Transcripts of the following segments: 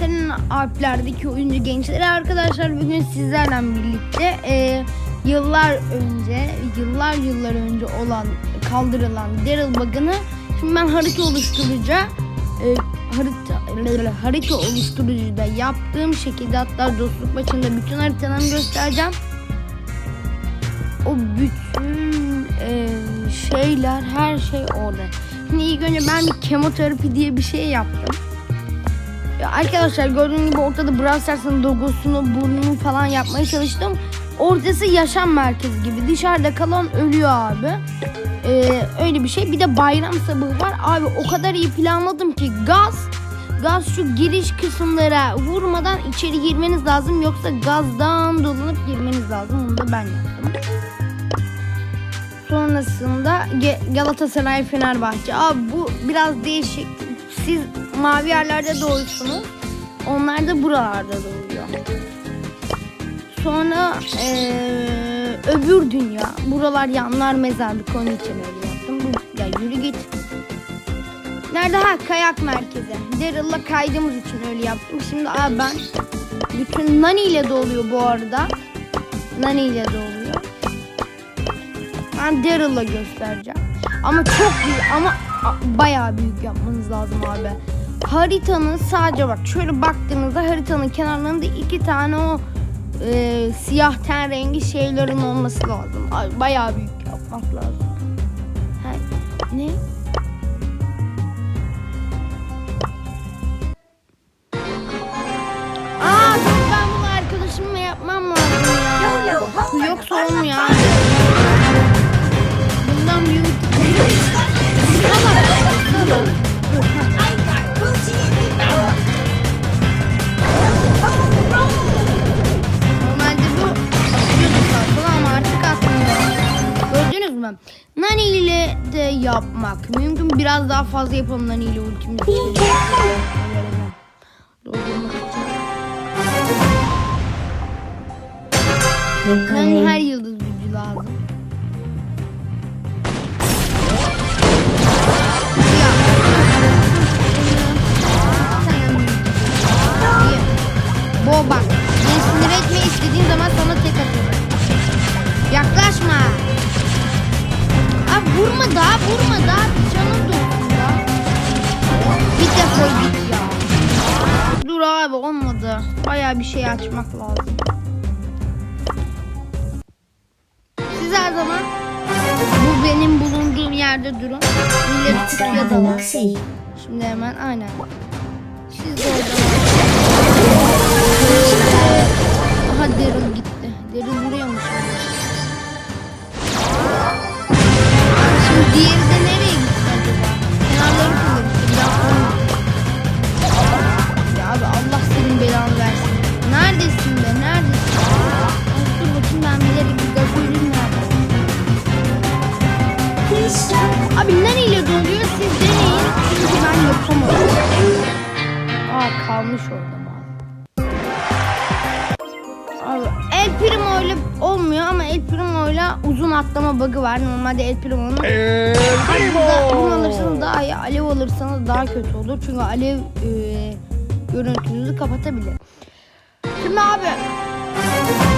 Senin Alplerdeki oyuncu gençleri arkadaşlar bugün sizlerle birlikte e, yıllar önce, yıllar yıllar önce olan kaldırılan Daryl bug'ını şimdi ben harita oluşturucu e, harita harita oluşturucuda yaptığım şekilde hatta dostluk maçında bütün haritalarını göstereceğim. O bütün e, şeyler her şey orada. Şimdi ilk önce ben bir kemoterapi diye bir şey yaptım. Ya arkadaşlar gördüğünüz gibi ortada Brawl Stars'ın logosunu, burnunu falan yapmaya çalıştım. Ortası yaşam merkezi gibi. Dışarıda kalan ölüyor abi. Ee, öyle bir şey. Bir de bayram sabahı var. Abi o kadar iyi planladım ki gaz gaz şu giriş kısımlara vurmadan içeri girmeniz lazım. Yoksa gazdan dolanıp girmeniz lazım. Onu da ben yaptım. Sonrasında Galatasaray Fenerbahçe. Abi bu biraz değişik. Siz mavi yerlerde doğuyorsunuz. Onlar da buralarda doğuyor. Sonra eee, öbür dünya. Buralar yanlar mezarlık onun için öyle yaptım. Bu, ya yürü git. Nerede? Ha kayak merkezi. Daryl'la kaydığımız için öyle yaptım. Şimdi abi ben bütün Nani ile doluyor bu arada. Nani ile doluyor. Ben Daryl'la göstereceğim. Ama çok büyük ama bayağı büyük yapmanız lazım abi. Haritanın sadece bak şöyle baktığınızda haritanın kenarlarında iki tane o e, siyah ten rengi şeylerin olması lazım. Ay, Bayağı büyük yapmak lazım. Ha, ne? Aa ben bunu arkadaşımla yapmam lazım ya. Yoksa olmuyor. Bundan büyük. Yapmak mümkün. Biraz daha fazla yapalım Nani ile için. Nani her yıldız gücü lazım. Bo bak. Beni sinir etme istediğin zaman sana tek atarım. Yaklaşma. Vurma daha vurma daha. Bir canın dursun ya. Bir defol git ya. Dur abi olmadı. Baya bir şey açmak lazım. Siz her zaman bu benim bulunduğum yerde durun. İleri tıkla dalın. Şimdi hemen aynen. Siz de Daryl gitti. Daryl Orada mı? Abi El Primo ile olmuyor ama El Primo ile uzun atlama bug'ı var. Normalde El Primo'nun El Primo. alırsanız daha iyi, alev alırsanız daha kötü olur. Çünkü alev e, görüntünüzü kapatabilir. Şimdi abi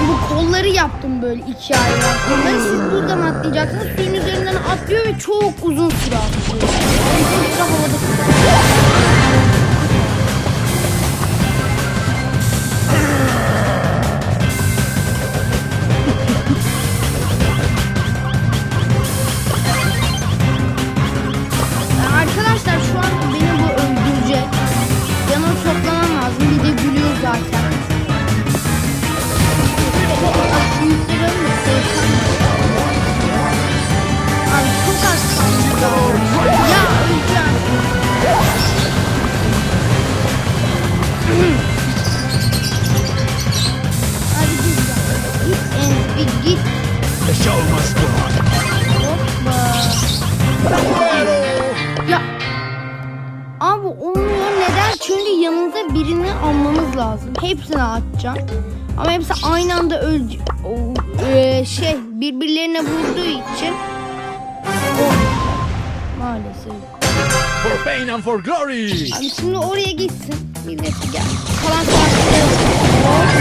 bu kolları yaptım böyle iki ayrı kolları. Siz buradan atlayacaksınız. Suyun üzerinden atlıyor ve çok uzun süre atlıyor. Uzun süre havada tutuyor. olmuyor. Neden? Çünkü yanınıza birini almanız lazım. Hepsini atacağım. Ama hepsi aynı anda öldü. Ee, şey birbirlerine vurduğu için maalesef. For pain and for glory. Abi şimdi oraya gitsin. Milleti gel. Kalan kalan.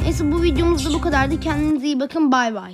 Neyse bu videomuz da bu kadardı. Kendinize iyi bakın. Bay bay.